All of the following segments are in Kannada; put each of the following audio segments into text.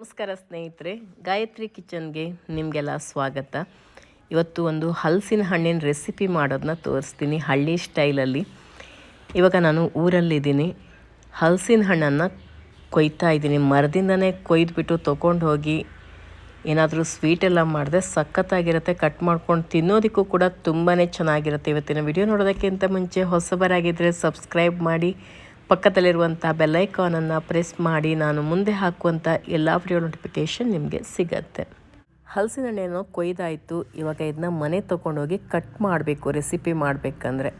ನಮಸ್ಕಾರ ಸ್ನೇಹಿತರೆ, ಗಾಯತ್ರಿ ಕಿಚನ್ಗೆ ನಿಮಗೆಲ್ಲ ಸ್ವಾಗತ. ಇವತ್ತು ಒಂದು ಹಲಸಿನ ಹಣ್ಣಿನ ರೆಸಿಪಿ ಮಾಡೋದನ್ನ ತೋರಿಸ್ತೀನಿ ಹಳ್ಳಿ ಸ್ಟೈಲಲ್ಲಿ. ಇವಾಗ ನಾನು ಊರಲ್ಲಿದ್ದೀನಿ. ಹಲಸಿನ ಹಣ್ಣನ್ನು ಕೊಯ್ತಾ ಇದ್ದೀನಿ. ಮರದಿಂದನೇ ಕೊಯ್ದುಬಿಟ್ಟು ತೊಗೊಂಡು ಹೋಗಿ ಏನಾದರೂ ಸ್ವೀಟ್ ಎಲ್ಲ ಮಾಡಿದೆ ಸಖತ್ತಾಗಿರುತ್ತೆ. ಕಟ್ ಮಾಡ್ಕೊಂಡು ತಿನ್ನೋದಕ್ಕೂ ಕೂಡ ತುಂಬಾ ಚೆನ್ನಾಗಿರುತ್ತೆ. ಇವತ್ತಿನ ವಿಡಿಯೋ ನೋಡೋದಕ್ಕಿಂತ ಮುಂಚೆ ಹೊಸಬರಾಗಿದ್ದರೆ ಸಬ್ಸ್ಕ್ರೈಬ್ ಮಾಡಿ ಪಕ್ಕದಲ್ಲಿರುವಂಥ ಬೆಲ್ಲೈಕಾನನ್ನು ಪ್ರೆಸ್ ಮಾಡಿ ನಾನು ಮುಂದೆ ಹಾಕುವಂಥ ಎಲ್ಲ ವಿಡಿಯೋ ನೋಟಿಫಿಕೇಷನ್ ನಿಮಗೆ ಸಿಗತ್ತೆ. ಹಲಸಿನ ಹಣ್ಣೇನೋ ಕೊಯ್ದಾಯಿತು. ಇವಾಗ ಇದನ್ನ ಮನೆ ತೊಗೊಂಡೋಗಿ ಕಟ್ ಮಾಡಬೇಕು ರೆಸಿಪಿ ಮಾಡಬೇಕಂದ್ರೆ.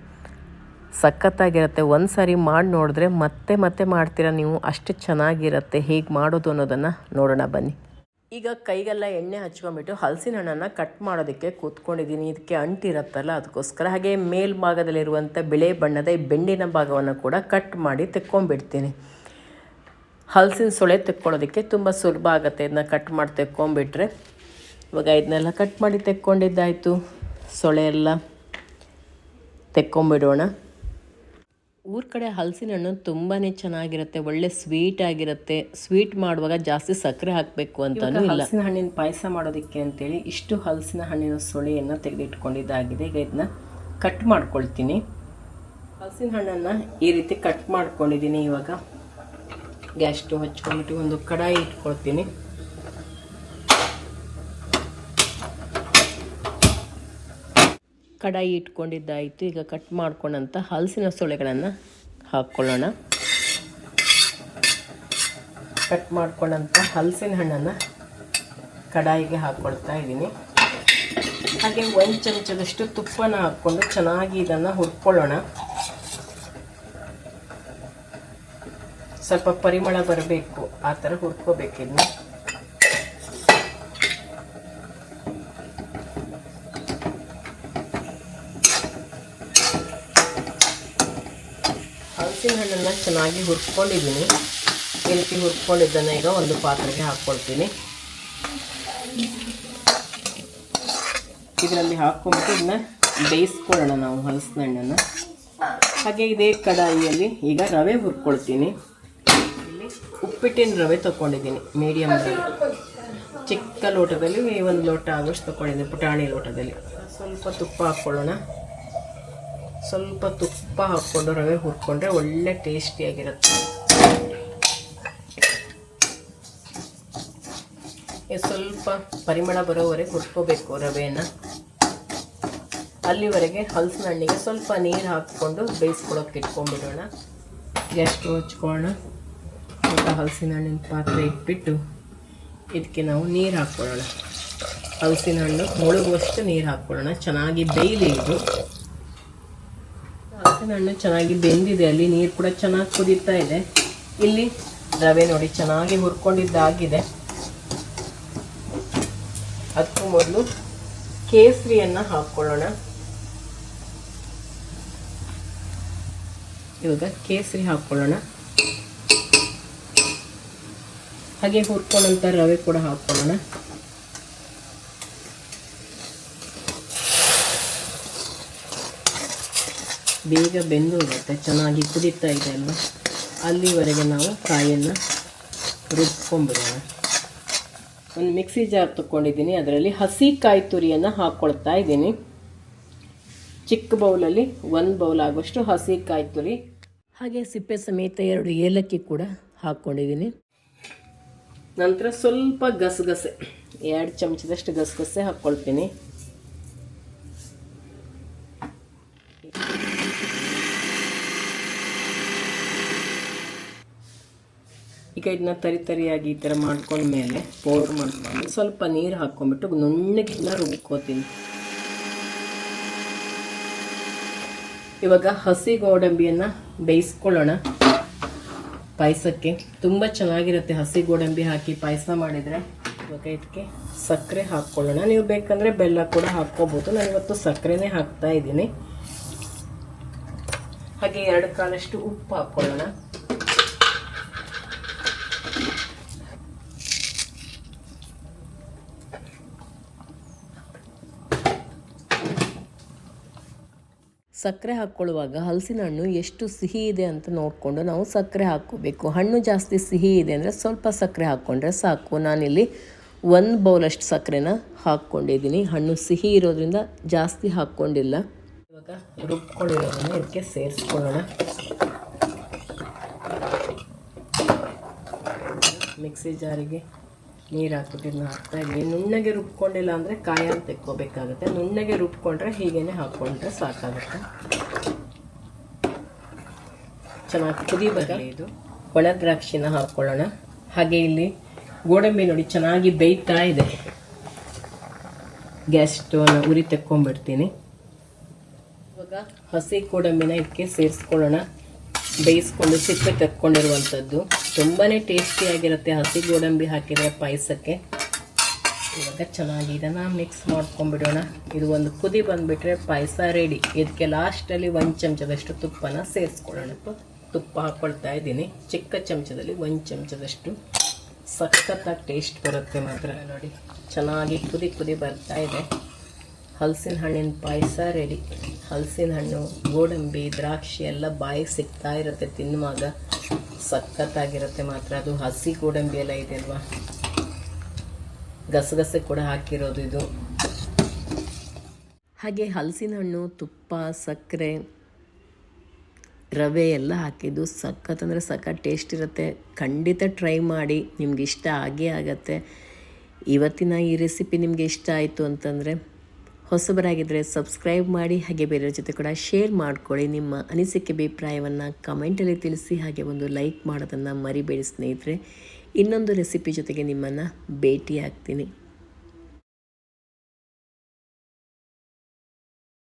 ಸಖತ್ತಾಗಿರುತ್ತೆ. ಒಂದು ಸಾರಿ ಮಾಡಿ ನೋಡಿದ್ರೆ ಮತ್ತೆ ಮತ್ತೆ ಮಾಡ್ತೀರಾ ನೀವು? ಅಷ್ಟು ಚೆನ್ನಾಗಿರುತ್ತೆ. ಹೇಗೆ ಮಾಡೋದು ಅನ್ನೋದನ್ನು ನೋಡೋಣ ಬನ್ನಿ. ಈಗ ಕೈಗೆಲ್ಲ ಎಣ್ಣೆ ಹಚ್ಕೊಂಡ್ಬಿಟ್ಟು ಹಲಸಿನ ಹಣ್ಣನ್ನು ಕಟ್ ಮಾಡೋದಕ್ಕೆ ಕೂತ್ಕೊಂಡಿದ್ದೀನಿ. ಇದಕ್ಕೆ ಅಂಟಿರುತ್ತಲ್ಲ ಅದಕ್ಕೋಸ್ಕರ ಹಾಗೆ ಮೇಲ್ಭಾಗದಲ್ಲಿರುವಂಥ ಬಿಳೆ ಬಣ್ಣದ ಈ ಬೆಂಡಿನ ಭಾಗವನ್ನು ಕೂಡ ಕಟ್ ಮಾಡಿ ತೆಕ್ಕೊಂಡ್ಬಿಡ್ತೀನಿ. ಹಲಸಿನ ಸೊಳೆ ತೆಕ್ಕೊಳ್ಳೋದಕ್ಕೆ ತುಂಬ ಸುಲಭ ಆಗುತ್ತೆ ಇದನ್ನ ಕಟ್ ಮಾಡಿ ತೆಕ್ಕೊಂಡ್ಬಿಟ್ರೆ. ಇವಾಗ ಇದನ್ನೆಲ್ಲ ಕಟ್ ಮಾಡಿ ತೆಕ್ಕೊಂಡಿದ್ದಾಯಿತು. ಸೊಳೆ ಎಲ್ಲ ತೆಕ್ಕೊಂಬಿಡೋಣ ಊರ ಕಡೆ ಹಲಸಿನ ಹಣ್ಣು ತುಂಬಾ ಚೆನ್ನಾಗಿರುತ್ತೆ ಒಳ್ಳೆ ಸ್ವೀಟ್ ಆಗಿರುತ್ತೆ. ಸ್ವೀಟ್ ಮಾಡುವಾಗ ಜಾಸ್ತಿ ಸಕ್ಕರೆ ಹಾಕಬೇಕು ಅಂತ ಹಲಸಿನ ಹಣ್ಣಿನ ಪಾಯಸ ಮಾಡೋದಕ್ಕೆ ಅಂತೇಳಿ ಇಷ್ಟು ಹಲಸಿನ ಹಣ್ಣಿನ ಸೊಳೆಯನ್ನು ತೆಗೆದಿಟ್ಕೊಂಡಿದ್ದಾಗಿದೆ. ಈಗ ಇದನ್ನ ಕಟ್ ಮಾಡ್ಕೊಳ್ತೀನಿ. ಹಲಸಿನ ಹಣ್ಣನ್ನು ಈ ರೀತಿ ಕಟ್ ಮಾಡ್ಕೊಂಡಿದ್ದೀನಿ ಇವಾಗ. ಗ್ಯಾಸ್ ಸ್ಟವ್ ಹಚ್ಕೊಂಡ್ಬಿಟ್ಟು ಒಂದು ಕಡಾಯಿ ಇಟ್ಕೊಳ್ತೀನಿ. ಕಡಾಯಿ ಇಟ್ಕೊಂಡಿದ್ದಾಯಿತು. ಈಗ ಕಟ್ ಮಾಡ್ಕೊಂಡಂಥ ಹಲಸಿನ ಸೊಳೆಗಳನ್ನು ಹಾಕ್ಕೊಳ್ಳೋಣ ಕಟ್ ಮಾಡ್ಕೊಂಡಂಥ ಹಲಸಿನ ಹಣ್ಣನ್ನು ಕಡಾಯಿಗೆ ಹಾಕ್ಕೊಳ್ತಾ ಇದ್ದೀನಿ. ಹಾಗೆ ಒಂದು ಚಮಚದಷ್ಟು ತುಪ್ಪನ ಹಾಕ್ಕೊಂಡು ಚೆನ್ನಾಗಿ ಇದನ್ನು ಹುರ್ಕೊಳ್ಳೋಣ. ಸ್ವಲ್ಪ ಪರಿಮಳ ಬರಬೇಕು, ಆ ಥರ ಹುರ್ಕೋಬೇಕು ಹಲಸಿನ ಹಣ್ಣನ್ನು ಚೆನ್ನಾಗಿ ಹುರ್ಕೊಂಡಿದ್ದೀನಿ. ಈ ರೀತಿ ಹುರ್ಕೊಂಡಿದ್ದನ್ನು ಈಗ ಒಂದು ಪಾತ್ರೆಗೆ ಹಾಕ್ಕೊಳ್ತೀನಿ. ಇದರಲ್ಲಿ ಹಾಕ್ಕೊಂಬಿಟ್ಟು ಇದನ್ನ ಬೇಯಿಸ್ಕೊಳ್ಳೋಣ ನಾವು ಹಲಸಿನ ಹಣ್ಣನ್ನು ಹಾಗೆ ಇದೇ ಕಡಾಯಿಯಲ್ಲಿ ಈಗ ರವೆ ಹುರ್ಕೊಳ್ತೀನಿ. ಇಲ್ಲಿ ಉಪ್ಪಿಟ್ಟಿನ ರವೆ ತೊಗೊಂಡಿದ್ದೀನಿ ಮೀಡಿಯಮ್ ರವೆ. ಚಿಕ್ಕ ಲೋಟದಲ್ಲಿ, ಒಂದು ಲೋಟ ಆಗೋಷ್ಟು ತೊಗೊಂಡಿದ್ದೀನಿ ಪುಟಾಣಿ ಲೋಟದಲ್ಲಿ. ಸ್ವಲ್ಪ ತುಪ್ಪ ಹಾಕ್ಕೊಳ್ಳೋಣ. ಸ್ವಲ್ಪ ತುಪ್ಪ ಹಾಕ್ಕೊಂಡು ರವೆ ಹುರ್ಕೊಂಡ್ರೆ ಒಳ್ಳೆ ಟೇಸ್ಟಿಯಾಗಿರುತ್ತೆ. ಸ್ವಲ್ಪ ಪರಿಮಳ ಬರೋವರೆಗೆ ಹುರ್ಕೋಬೇಕು ರವೆನ. ಅಲ್ಲಿವರೆಗೆ ಹಲಸಿನ ಹಣ್ಣಿಗೆ ಸ್ವಲ್ಪ ನೀರು ಹಾಕ್ಕೊಂಡು ಬೇಯಿಸ್ಕೊಳಕ್ಕೆ ಇಟ್ಕೊಂಡ್ಬಿಡೋಣ. ಗ್ಯಾಸ್ಟ್ ಹಚ್ಕೊಳ್ಳೋಣ ಸ್ವಲ್ಪ ಹಲಸಿನ ಹಣ್ಣಿನ ಪಾತ್ರೆ ಇಟ್ಬಿಟ್ಟು ಇದಕ್ಕೆ ನಾವು ನೀರು ಹಾಕ್ಕೊಳ್ಳೋಣ. ಹಲಸಿನ ಹಣ್ಣು ಮುಳುಗುವಷ್ಟು ನೀರು ಹಾಕ್ಕೊಳ್ಳೋಣ. ಚೆನ್ನಾಗಿ ಬೇಯಲಿ ಇದು. ಹಲಸಿನ ಚೆನ್ನಾಗಿ ಬೆಂದಿದೆ, ಅಲ್ಲಿ ನೀರು ಕೂಡ ಚೆನ್ನಾಗಿ ಕುದೀತಾ ಇದೆ. ಇಲ್ಲಿ ರವೆ ನೋಡಿ ಚೆನ್ನಾಗಿ ಹುರ್ಕೊಂಡಿದ್ದಾಗಿದೆ. ಅದಕ್ಕೂ ಮೊದಲು ಕೇಸರಿಯನ್ನ ಹಾಕ್ಕೊಳ್ಳೋಣ ಇವಾಗ ಕೇಸರಿ ಹಾಕ್ಕೊಳ್ಳೋಣ ಹಾಗೆ ಹುರ್ಕೊಂಡಂತ ರವೆ ಕೂಡ ಹಾಕ್ಕೊಳ್ಳೋಣ ಬೇಗ ಬೆಂದು ಹೋಗುತ್ತೆ ಚೆನ್ನಾಗಿ ಕುದೀತಾ ಇದೆ ಅಲ್ವಾ? ಅಲ್ಲಿವರೆಗೆ ನಾವು ಕಾಯನ್ನು ರುಬ್ಕೊಂಡ್ಬಿಡೋಣ ಒಂದು ಮಿಕ್ಸಿ ಜಾರ್ ತೊಗೊಂಡಿದ್ದೀನಿ ಅದರಲ್ಲಿ ಹಸಿ ಕಾಯಿ ತುರಿಯನ್ನು ಹಾಕ್ಕೊಳ್ತಾ ಇದ್ದೀನಿ. ಚಿಕ್ಕ ಬೌಲಲ್ಲಿ ಒಂದು ಬೌಲ್ ಆಗೋಷ್ಟು ಹಸಿ ಕಾಯಿ ತುರಿ, ಹಾಗೆ ಸಿಪ್ಪೆ ಸಮೇತ ಎರಡು ಏಲಕ್ಕಿ ಕೂಡ ಹಾಕ್ಕೊಂಡಿದ್ದೀನಿ ನಂತರ ಸ್ವಲ್ಪ ಗಸಗಸೆ, ಎರಡು ಚಮಚದಷ್ಟು ಗಸಗಸೆ ಹಾಕ್ಕೊಳ್ತೀನಿ ಈಗ ಇದನ್ನ ತರಿ ತರಿಯಾಗಿ ಈ ಥರ ಮಾಡ್ಕೊಂಡ್ಮೇಲೆ ಪೌಡ್ರ್ ಮಾಡ್ಕೊಂಡು ಸ್ವಲ್ಪ ನೀರು ಹಾಕ್ಕೊಂಬಿಟ್ಟು ನುಣ್ಣಗಿನ್ನ ರುಬ್ಕೋತೀನಿ. ಇವಾಗ ಹಸಿ ಗೋಡಂಬಿಯನ್ನು ಬೇಯಿಸ್ಕೊಳ್ಳೋಣ. ಪಾಯಸಕ್ಕೆ ತುಂಬ ಚೆನ್ನಾಗಿರುತ್ತೆ ಹಸಿ ಗೋಡಂಬಿ ಹಾಕಿ ಪಾಯಸ ಮಾಡಿದರೆ. ಇವಾಗ ಇದಕ್ಕೆ ಸಕ್ಕರೆ ಹಾಕ್ಕೊಳ್ಳೋಣ. ನೀವು ಬೇಕಂದರೆ ಬೆಲ್ಲ ಕೂಡ ಹಾಕ್ಕೋಬೋದು. ನಾನು ಇವತ್ತು ಸಕ್ಕರೆನೇ ಹಾಕ್ತಾ ಇದ್ದೀನಿ. ಹಾಗೆ ಎರಡು ಕಾಲಷ್ಟು ಉಪ್ಪು ಹಾಕ್ಕೊಳ್ಳೋಣ. ಸಕ್ಕರೆ ಹಾಕ್ಕೊಳ್ಳುವಾಗ ಹಲಸಿನ ಹಣ್ಣು ಎಷ್ಟು ಸಿಹಿ ಇದೆ ಅಂತ ನೋಡಿಕೊಂಡು ನಾವು ಸಕ್ಕರೆ ಹಾಕ್ಕೋಬೇಕು. ಹಣ್ಣು ಜಾಸ್ತಿ ಸಿಹಿ ಇದೆ ಅಂದರೆ ಸ್ವಲ್ಪ ಸಕ್ಕರೆ ಹಾಕ್ಕೊಂಡ್ರೆ ಸಾಕು. ನಾನಿಲ್ಲಿ ಒಂದು ಬೌಲಷ್ಟು ಸಕ್ಕರೆನ ಹಾಕ್ಕೊಂಡಿದ್ದೀನಿ. ಹಣ್ಣು ಸಿಹಿ ಇರೋದ್ರಿಂದ ಜಾಸ್ತಿ ಹಾಕ್ಕೊಂಡಿಲ್ಲ. ಇವಾಗ ರುಬ್ಕೊಳ್ಳಿರೋದನ್ನು ಇದಕ್ಕೆ ಸೇರಿಸ್ಕೊಳ್ಳೋಣ. ಮಿಕ್ಸಿ ಜಾರಿಗೆ ನೀರು ಹಾಕ್ಬಿಟ್ಟು ಇದನ್ನ ಹಾಕ್ತಾ ಇದ್ವಿ. ನುಣ್ಣಗೆ ರುಬ್ಕೊಂಡಿಲ್ಲ ಅಂದರೆ ಕಾಯನ್ನು ತೆಕ್ಕೋಬೇಕಾಗುತ್ತೆ. ನುಣ್ಣಗೆ ರುಬ್ಕೊಂಡ್ರೆ ಹೀಗೇನೆ ಹಾಕ್ಕೊಂಡ್ರೆ ಸಾಕಾಗುತ್ತೆ. ಚೆನ್ನಾಗಿ ಕುದಿ ಬರಲಿ ಇದು. ಒಣ ದ್ರಾಕ್ಷಿನ ಹಾಕ್ಕೊಳ್ಳೋಣ ಹಾಗೆ ಇಲ್ಲಿ ಗೋಡಂಬಿ ನೋಡಿ ಚೆನ್ನಾಗಿ ಬೇಯ್ತಾ ಇದೆ. ಗ್ಯಾಸ್ ಸ್ಟೋವ್ನ ಉರಿ ತೆಕ್ಕೊಂಡ್ಬಿಡ್ತೀನಿ. ಇವಾಗ ಹಸಿ ಗೋಡಂಬಿನ ಇದಕ್ಕೆ ಸೇರಿಸ್ಕೊಳ್ಳೋಣ. ಬೇಯಿಸ್ಕೊಂಡು ಸಿಪ್ಪೆ ತೆಕ್ಕೊಂಡಿರುವಂಥದ್ದು. ತುಂಬಾ ಟೇಸ್ಟಿಯಾಗಿರುತ್ತೆ ಹಸಿ ಗೋಡಂಬಿ ಹಾಕಿದರೆ ಪಾಯಸಕ್ಕೆ. ಇವಾಗ ಚೆನ್ನಾಗಿ ಇದನ್ನು ಮಿಕ್ಸ್ ಮಾಡ್ಕೊಂಡ್ಬಿಡೋಣ. ಇದು ಒಂದು ಕುದಿ ಬಂದುಬಿಟ್ರೆ ಪಾಯಸ ರೆಡಿ ಇದಕ್ಕೆ ಲಾಸ್ಟಲ್ಲಿ ಒಂದು ಚಮಚದಷ್ಟು ತುಪ್ಪನ ಸೇರಿಸ್ಕೊಳ್ಳೋಣ. ತುಪ್ಪ ಹಾಕ್ಕೊಳ್ತಾ ಇದ್ದೀನಿ. ಚಿಕ್ಕ ಚಮಚದಲ್ಲಿ ಒಂದು ಚಮಚದಷ್ಟು ಸಖತ್ತಾಗಿ ಟೇಸ್ಟ್ ಬರುತ್ತೆ ಮಾತ್ರ. ನೋಡಿ, ಚೆನ್ನಾಗಿ ಕುದಿ ಕುದಿ ಬರ್ತಾ ಇದೆ. ಹಲಸಿನ ಹಣ್ಣಿನ ಪಾಯಸ ರೆಡಿ ಹಲಸಿನ ಹಣ್ಣು, ಗೋಡಂಬಿ, ದ್ರಾಕ್ಷಿ ಎಲ್ಲ ಬಾಯಿಗೆ ಸಿಗ್ತಾ ಇರುತ್ತೆ ತಿನ್ನುವಾಗ. ಸಖತ್ತಾಗಿರುತ್ತೆ ಮಾತ್ರ. ಅದು ಹಸಿ ಗೋಡಂಬಿ ಎಲ್ಲ ಇದೆ ಅಲ್ವಾ? ಗಸಗಸೆ ಕೂಡ ಹಾಕಿರೋದು ಇದು. ಹಾಗೆ ಹಲಸಿನ ಹಣ್ಣು, ತುಪ್ಪ, ಸಕ್ಕರೆ, ರವೆ ಎಲ್ಲ ಹಾಕಿದ್ದು ಸಖತ್ ಅಂದರೆ ಸಖತ್ ಟೇಸ್ಟ್ ಇರುತ್ತೆ. ಖಂಡಿತ ಟ್ರೈ ಮಾಡಿ. ನಿಮ್ಗೆ ಇಷ್ಟ ಆಗೇ ಆಗತ್ತೆ. ಇವತ್ತಿನ ಈ ರೆಸಿಪಿ ನಿಮಗೆ ಇಷ್ಟ ಆಯಿತು ಅಂತಂದರೆ ಹೊಸಬರಾಗಿದ್ದರೆ ಸಬ್ಸ್ಕ್ರೈಬ್ ಮಾಡಿ, ಹಾಗೆ ಬೇರೆಯವ್ರ ಜೊತೆ ಕೂಡ ಶೇರ್ ಮಾಡ್ಕೊಳ್ಳಿ. ನಿಮ್ಮ ಅನಿಸಿಕೆ, ಅಭಿಪ್ರಾಯವನ್ನು ಕಮೆಂಟಲ್ಲಿ ತಿಳಿಸಿ, ಹಾಗೆ ಒಂದು ಲೈಕ್ ಮಾಡೋದನ್ನು ಮರಿಬೇಡಿ ಸ್ನೇಹಿತರೆ. ಇನ್ನೊಂದು ರೆಸಿಪಿ ಜೊತೆಗೆ ನಿಮ್ಮನ್ನು ಭೇಟಿ ಆಗ್ತೀನಿ